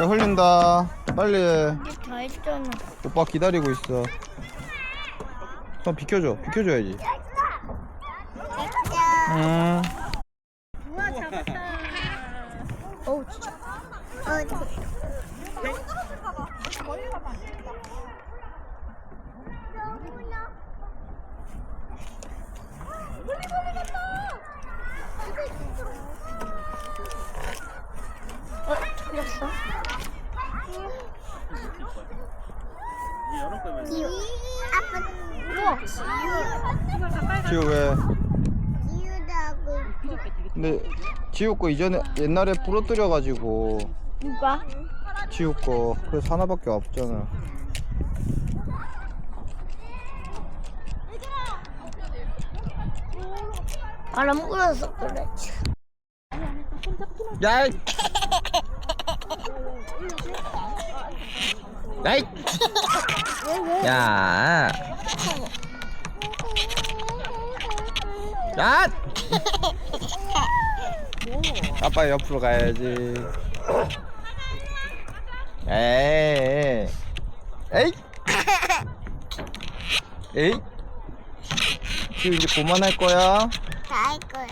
야 흘린다 빨리 해 다 했잖아. 오빠 기다리고 있어 좀 비켜줘 비켜줘야지 응 우와 잡았다. 어우 진짜. 어, 틀렸어? 지우 아빠 우와. 지우 왜 지우다고 근데 지우 거 이전에 옛날에 부러뜨려 가지고 누가? 지우 거 그래서 하나밖에 없잖아 바람 불어서 그렇지. 야이 야이 야 야! 아빠 옆으로 가야지. 에이. 에이. 에이. 지금 이제 그만할 거야. 다할 거야.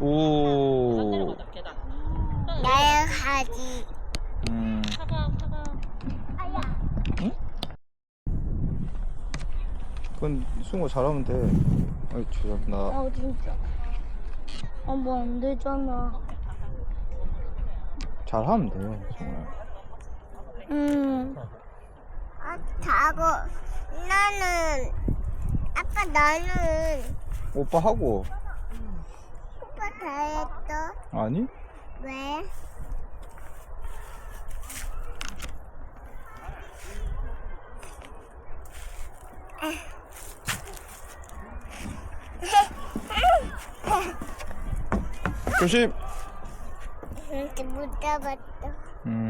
오. 나야 가지. 음. 응? 그건 승우 잘하면 돼. 아이 참, 나아 진짜. 아뭐 안 되잖아. 잘하면 돼, 정말. 음. 아, 자고 나는 아빠 나는 오빠 하고 오빠 다 했어. 아니? 왜? 조심. 이렇게 못 잡았어. 음.